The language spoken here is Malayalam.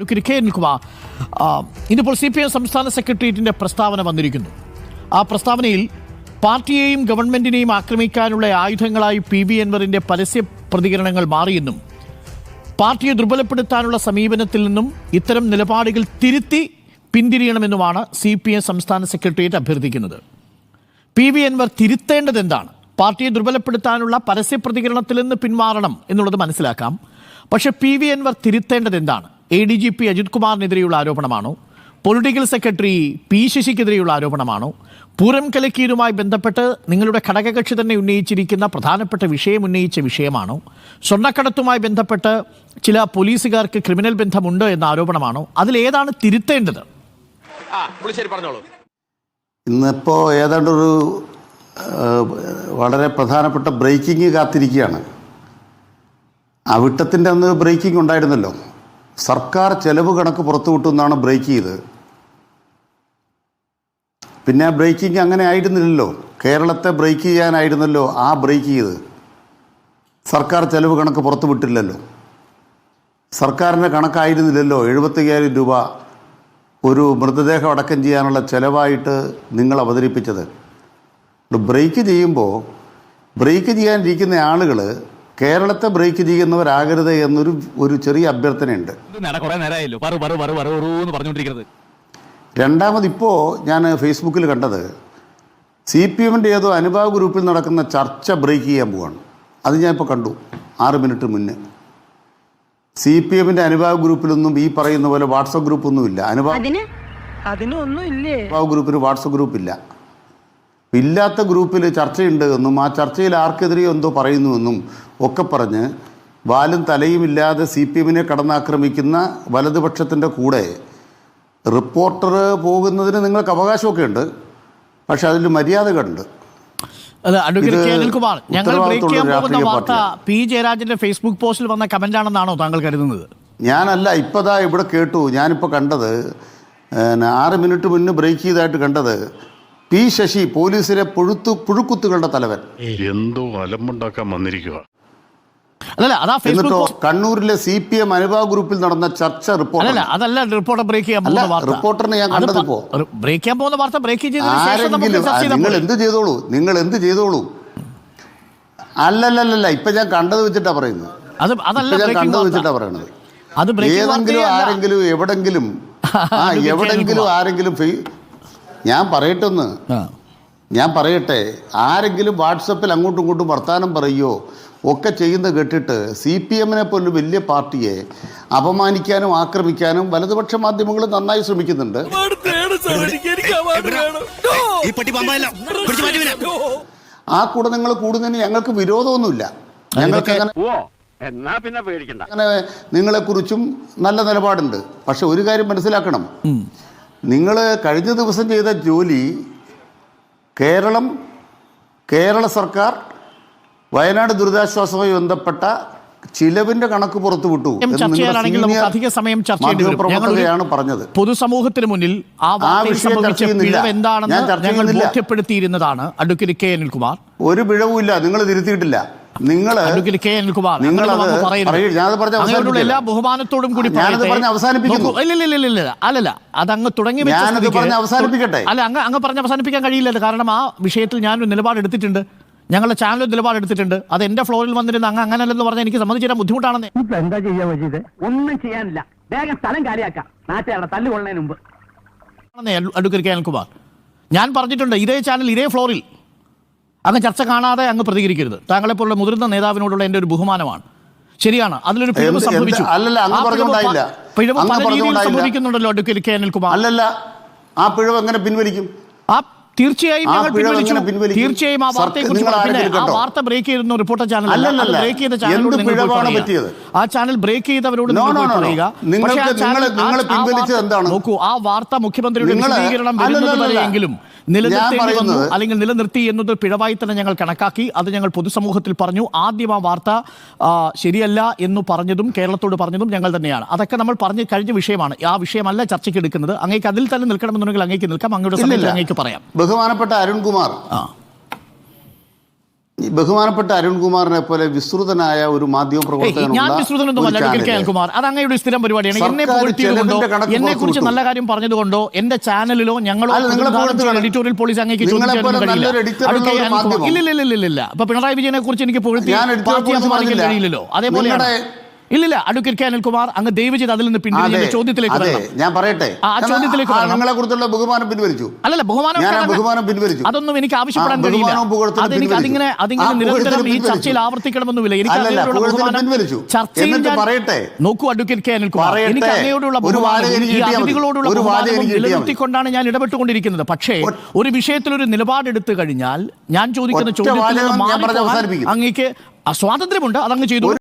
ഡോക്ടർ കെ അനിൽകുമാർ ഇന്നിപ്പോൾ സി പി എം സംസ്ഥാന സെക്രട്ടേറിയറ്റിന്റെ പ്രസ്താവന വന്നിരിക്കുന്നു. ആ പ്രസ്താവനയിൽ പാർട്ടിയെയും ഗവൺമെന്റിനെയും ആക്രമിക്കാനുള്ള ആയുധങ്ങളായി പി ബി എൻവറിന്റെ പരസ്യ പ്രതികരണങ്ങൾ മാറിയെന്നും പാർട്ടിയെ ദുർബലപ്പെടുത്താനുള്ള സമീപനത്തിൽ നിന്നും ഇത്തരം നിലപാടുകൾ തിരുത്തി പിന്തിരിയണമെന്നുമാണ് സി പി എം സംസ്ഥാന സെക്രട്ടേറിയറ്റ് അഭ്യർത്ഥിക്കുന്നത്. പി വി എൻവർ തിരുത്തേണ്ടത് എന്താണ്? പാർട്ടിയെ ദുർബലപ്പെടുത്താനുള്ള പരസ്യ പ്രതികരണത്തിൽ നിന്ന് പിന്മാറണം എന്നുള്ളത് മനസ്സിലാക്കാം. പക്ഷേ പി വി എൻവർ തിരുത്തേണ്ടത് എന്താണ്? A D G P Ajith കുമാറിനെതിരെയുള്ള ആരോപണമാണോ. പൊളിറ്റിക്കൽ സെക്രട്ടറി പി ശശിക്കെതിരെയുള്ള ആരോപണമാണോ. പൂരം കലക്കീരുമായി ബന്ധപ്പെട്ട് നിങ്ങളുടെ ഘടകകക്ഷി തന്നെ ഉന്നയിച്ചിരിക്കുന്ന പ്രധാനപ്പെട്ട വിഷയം ഉന്നയിച്ച വിഷയമാണോ. സ്വർണക്കടത്തുമായി ബന്ധപ്പെട്ട് ചില പോലീസുകാർക്ക് ക്രിമിനൽ ബന്ധമുണ്ട് എന്ന ആരോപണമാണോ. അതിലേതാണ് തിരുത്തേണ്ടത്? ആ പുളിശ്ശേരി പറഞ്ഞോളൂ. ഇന്നിപ്പോൾ ഏതാണ്ടൊരു ഒരു വളരെ പ്രധാനപ്പെട്ട ബ്രേക്കിംഗ് കാത്തിരിക്കുകയാണ്. അവിട്ടത്തിന്റെ അന്ന് ബ്രേക്കിംഗ് ഉണ്ടായിരുന്നല്ലോ. സർക്കാർ ചെലവ് കണക്ക് പുറത്തുവിട്ടു എന്നാണ് ബ്രേക്ക് ചെയ്ത് പിന്നെ ബ്രേക്കിംഗ് അങ്ങനെ ആയിരുന്നില്ലല്ലോ. കേരളത്തെ ബ്രേക്ക് ചെയ്യാനായിരുന്നല്ലോ ആ ബ്രേക്ക് ചെയ്ത് സർക്കാർ ചെലവ് കണക്ക് പുറത്തു വിട്ടില്ലല്ലോ. സർക്കാരിന്റെ കണക്കായിരുന്നില്ലല്ലോ. എഴുപത്തയ്യായിരം രൂപ ഒരു മൃതദേഹം അടക്കം ചെയ്യാനുള്ള ചെലവായിട്ട് നിങ്ങൾ അവതരിപ്പിച്ചത്. ബ്രേക്ക് ചെയ്യുമ്പോൾ ബ്രേക്ക് ചെയ്യാനിരിക്കുന്ന ആളുകൾ കേരളത്തെ ബ്രേക്ക് ചെയ്യുന്നവരാകരുത് എന്നൊരു ഒരു ചെറിയ അഭ്യർത്ഥനയുണ്ട്. രണ്ടാമത് ഇപ്പോൾ ഞാൻ ഫേസ്ബുക്കിൽ കണ്ടത് സി പി എമ്മിന്റെ ഏതോ അനുഭാവ ഗ്രൂപ്പിൽ നടക്കുന്ന ചർച്ച ബ്രേക്ക് ചെയ്യാൻ പോവാണ്. അത് ഞാൻ ഇപ്പോൾ കണ്ടു ആറ് മിനിറ്റ് മുന്നേ. സി പി എമ്മിന്റെ അനുഭാവ ഗ്രൂപ്പിലൊന്നും ഈ പറയുന്ന പോലെ വാട്സപ്പ് ഗ്രൂപ്പൊന്നുമില്ല. അനുഭാവ അതിന്? അതിനൊന്നും ഇല്ലേ അനുഭാവ ഗ്രൂപ്പിന് വാട്സപ്പ് ഗ്രൂപ്പില്ല. ഇല്ലാത്ത ഗ്രൂപ്പിൽ ചർച്ചയുണ്ട് എന്നും ആ ചർച്ചയിൽ ആർക്കെതിരെയോ എന്തോ പറയുന്നുവെന്നും ഒക്കെ പറഞ്ഞ് വാലും തലയും ഇല്ലാതെ സി പി എമ്മിനെ കടന്നാക്രമിക്കുന്ന വലതുപക്ഷത്തിന്റെ കൂടെ റിപ്പോർട്ടർ പോകുന്നതിന് നിങ്ങൾക്ക് അവകാശമൊക്കെ ഉണ്ട് പക്ഷെ അതിൽ മര്യാദകളുണ്ട് അത് അഡ്വക്കേറ്റ് കെ അനിൽകുമാർ ഞങ്ങൾ ബ്രേക്ക് ചെയ്യാൻ പോകുന്ന വാർത്ത പി. ജയരാജന്റെ ഫേസ്ബുക്ക് പോസ്റ്റിൽ വന്ന കമന്റ് ആണെന്നാണോ താങ്കൾ കരുതുന്നത്? ഞാനല്ല ഇപ്പതാ ഇവിടെ കേട്ടു. ഞാനിപ്പോൾ കണ്ടത് ആറ് മിനിറ്റ് മുന്നേ ബ്രേക്ക് ചെയ്തായിട്ട് കണ്ടത് പി ശശി പോലീസിലെ പുഴുത്തു പുഴുക്കുത്തുകളുടെ തലവൻ. എന്തോ അലമ്പുണ്ടാക്കാൻ വന്നിരിക്കുക എന്നിട്ടോ കണ്ണൂരിലെ സി പി എം അനുഭവ ഗ്രൂപ്പിൽ നടന്ന ചർച്ച റിപ്പോർട്ട്. അതല്ല റിപ്പോർട്ടർ ബ്രേക്ക് ചെയ്യാൻ റിപ്പോർട്ടറിനെ ഞാൻ ബ്രേക്ക് ചെയ്യാൻ പോകുന്ന വാർത്ത ബ്രേക്ക് നിങ്ങൾ എന്ത് ചെയ്തോളൂ നിങ്ങൾ എന്ത് ചെയ്തോളൂ. അല്ലല്ലല്ല ഇപ്പൊ ഞാൻ കണ്ടത് വെച്ചിട്ടാ പറയുന്നത്. അത് അതല്ല ഞാൻ ബ്രേക്കിംഗ് കണ്ടത് വെച്ചിട്ടാ പറയുന്നത് പറയണത്. അത് ബ്രേക്കിംഗ് ഏതെങ്കിലും വാർത്തയല്ല. ആരെങ്കിലും എവിടെങ്കിലും ആ എവിടെങ്കിലും ആരെങ്കിലും ഞാൻ പറയട്ടെന്ന്. ഞാൻ പറയട്ടെ ആരെങ്കിലും വാട്സപ്പിൽ അങ്ങോട്ടും ഇങ്ങോട്ടും വർത്തമാനം പറയുകയോ ഒക്കെ ചെയ്യുന്ന കേട്ടിട്ട് സി പി എമ്മിനെ പോലൊരു വലിയ പാർട്ടിയെ അപമാനിക്കാനും ആക്രമിക്കാനും വലതുപക്ഷ മാധ്യമങ്ങൾ നന്നായി ശ്രമിക്കുന്നുണ്ട്. ആ കൂടെ നിങ്ങൾ കൂടുന്നതിന് ഞങ്ങൾക്ക് വിരോധമൊന്നുമില്ല. ഞങ്ങൾക്ക് അങ്ങനെ ഓ എന്നാ പിന്നെ പേടിക്കണ്ട. അങ്ങനെ നിങ്ങളെക്കുറിച്ചും നല്ല നിലപാടുണ്ട്. പക്ഷെ ഒരു കാര്യം മനസ്സിലാക്കണം. നിങ്ങൾ കഴിഞ്ഞ ദിവസം ചെയ്ത ജോലി കേരളം കേരള സർക്കാർ വയനാട് ദുരിതാശ്വാസവുമായി ബന്ധപ്പെട്ട ചിലവിന്റെ കണക്ക് പുറത്തു വിട്ടു അധിക സമയം ചർച്ച ചെയ്യേണ്ടി വരും. മാധ്യമപ്രവർത്തകയാണ് ഞങ്ങൾ പറഞ്ഞത്. പൊതുസമൂഹത്തിന് മുന്നിൽ ആ എന്താണെന്ന് ഞങ്ങൾ. ബോധ്യപ്പെടുത്തിയിരുന്നതാണ് അഡ്വക്കേറ്റ് കെ അനിൽകുമാർ. ഒരു പിഴവുമില്ല. നിങ്ങൾ തിരുത്തിയിട്ടില്ല. നിങ്ങൾ കെ അനിൽകുമാർ അത് എല്ലാ ബഹുമാനത്തോടും കൂടി ഞാനത് പറയട്ടെ. പറഞ്ഞ് അവസാനിപ്പിക്കുന്നു. ഇല്ല, ഇല്ല, ഇല്ല, ഇല്ല, ഇല്ല. അല്ലല്ല അതങ്ങ് തുടങ്ങി വെച്ച ഞാനത് അവസാനിപ്പിക്കട്ടെ. അല്ല അങ്ങ് അങ്ങ് പറഞ്ഞ് അവസാനിപ്പിക്കാൻ കഴിയില്ലല്ലോ. കാരണം ആ വിഷയത്തിൽ ഞാനൊരു നിലപാടെടുത്തിട്ടുണ്ട് ഞങ്ങളുടെ ചാനൽ നിലപാടെടുത്തിട്ടുണ്ട് അത് എന്റെ ഫ്ലോറിൽ വന്നിരുന്ന അങ്ങ് അങ്ങനല്ലെന്ന് പറഞ്ഞാൽ എനിക്ക് സമ്മതിച്ചു തരാൻ ബുദ്ധിമുട്ടാണെന്ന് എന്താ ചെയ്യാൻ പറ്റിയത് ഒന്നും ചെയ്യാനില്ല. വേഗം സ്ഥലം കാലിയാക്കാം. നാട്ടുകാരുടെ തല്ലുകൊള്ളതിന് മുമ്പ്. അഡ്വക്കേറ്റ് കെ അനിൽകുമാർ ഞാൻ പറഞ്ഞിട്ടുണ്ട് ഇതേ ചാനൽ ഇതേ ഫ്ലോറിൽ. അങ്ങ് ചർച്ച കാണാതെ അങ്ങ് പ്രതികരിക്കരുത്. താങ്കളെപ്പോലുള്ള മുതിർന്ന നേതാവിനോടുള്ള എന്റെ ഒരു ബഹുമാനമാണ്. ശരിയാണ്. അതിലൊരു പിഴവ് സംഭവിച്ചു. പിഴവ് പല രീതിയിൽ സംഭവിക്കുന്നുണ്ടല്ലോ അഡ്വക്കേറ്റ് കെ. അനിൽകുമാർ. അല്ലല്ല ആ പിഴവ് എങ്ങനെ പിൻവലിക്കും? ആ തീർച്ചയായും ഞങ്ങൾ പിൻവലിച്ചു? തീർച്ചയായും ആ വാർത്തയെക്കുറിച്ച് ആ വാർത്ത ബ്രേക്ക് ചെയ്തിരുന്ന റിപ്പോർട്ടർ ചാനൽ. ബ്രേക്ക് ചെയ്ത ചാനലിനോട് നിങ്ങൾ പറയുക. ആ ചാനൽ ബ്രേക്ക് ചെയ്തവരോട് നിങ്ങൾ. പറയുക? നോക്കൂ. ആ വാർത്ത മുഖ്യമന്ത്രിയുടെ വിശദീകരണം വരുന്നത് വരെയെങ്കിലും നിലനിർത്തേണ്ടി വന്നു അല്ലെങ്കിൽ നിലനിർത്തി എന്നത് പിഴവായി തന്നെ ഞങ്ങൾ കണക്കാക്കി. അത് ഞങ്ങൾ പൊതുസമൂഹത്തിൽ പറഞ്ഞു. ആദ്യം ആ വാർത്ത ശരിയല്ല എന്ന് പറഞ്ഞതും കേരളത്തോട് പറഞ്ഞതും ഞങ്ങൾ തന്നെയാണ്. അതൊക്കെ നമ്മൾ പറഞ്ഞു കഴിഞ്ഞ വിഷയമാണ്. ആ വിഷയമല്ല ചർച്ചയ്ക്ക് എടുക്കുന്നത്. അങ്ങേക്ക് അതിൽ തന്നെ നിൽക്കണമെന്നുണ്ടെങ്കിൽ അങ്ങേക്ക് നിൽക്കാം. അങ്ങയുടെ സമയത്ത് അങ്ങേക്ക് പറയാം. ബഹുമാനപ്പെട്ട അരുൺകുമാർ ആ. ബഹുമാനപ്പെട്ട അരുൺകുമാറിനെ പോലെ വിസ്തൃതനായ ഒരു മാധ്യമ. അനിൽകുമാർ. അത് അങ്ങയുടെ സ്ഥിരം പരിപാടിയാണ്. എന്നെ പുകഴ്ത്തിയതുകൊണ്ടോ കുറിച്ച് നല്ല കാര്യം പറഞ്ഞതുകൊണ്ടോ എന്റെ ചാനലിലോ ഞങ്ങളോ എഡിറ്റോറിയൽ പോളിസി അങ്ങേക്ക് ഇപ്പൊ പിണറായി വിജയനെ കുറിച്ച് എനിക്ക് പുകഴ്ത്തി ഞാൻ editorial ഇല്ലില്ല അഡ്വക്കേറ്റ് കെ അനിൽകുമാർ അങ്ങ് ദയവ് ചെയ്ത് അതിൽ നിന്ന് പിന്തിരിഞ്ഞ ചോദ്യത്തിലേക്ക് ഞാൻ പറയട്ടെ. ആ, ചോദ്യത്തിലേക്ക്. നിങ്ങളെ കുറിച്ചുള്ള ബഹുമാനം പിൻവലിച്ചു. അല്ലല്ല ബഹുമാനം ബഹുമാനം പിൻവലിച്ചു. അതൊന്നും എനിക്ക് ആവശ്യപ്പെടാൻ കഴിയില്ല. അതെനിക്ക് അതിങ്ങനെ അതിങ്ങനെ നിരന്തരം ഈ ചർച്ചയിൽ ആവർത്തിക്കണമെന്നുമില്ല എനിക്ക് ബഹുമാനം പിൻവലിച്ചു. ചർച്ചയിൽ പറയട്ടെ. നോക്കൂ അഡ്വക്കേറ്റ് കെ അനിൽകുമാർ. എനിക്ക് അങ്ങയോടുള്ള ഈ അതിഥികളോടുള്ള മതി. നിലനിർത്തിക്കൊണ്ടാണ് ഞാൻ ഇടപെട്ടുകൊണ്ടിരിക്കുന്നത്. പക്ഷേ ഒരു വിഷയത്തിൽ ഒരു നിലപാടെടുത്തു കഴിഞ്ഞാൽ ഞാൻ ചോദിക്കുന്ന ചോദ്യം ചോദ്യത്തിൽ. അങ്ങേക്ക് സ്വാതന്ത്ര്യമുണ്ട് അതങ്ങ് ചെയ്തു.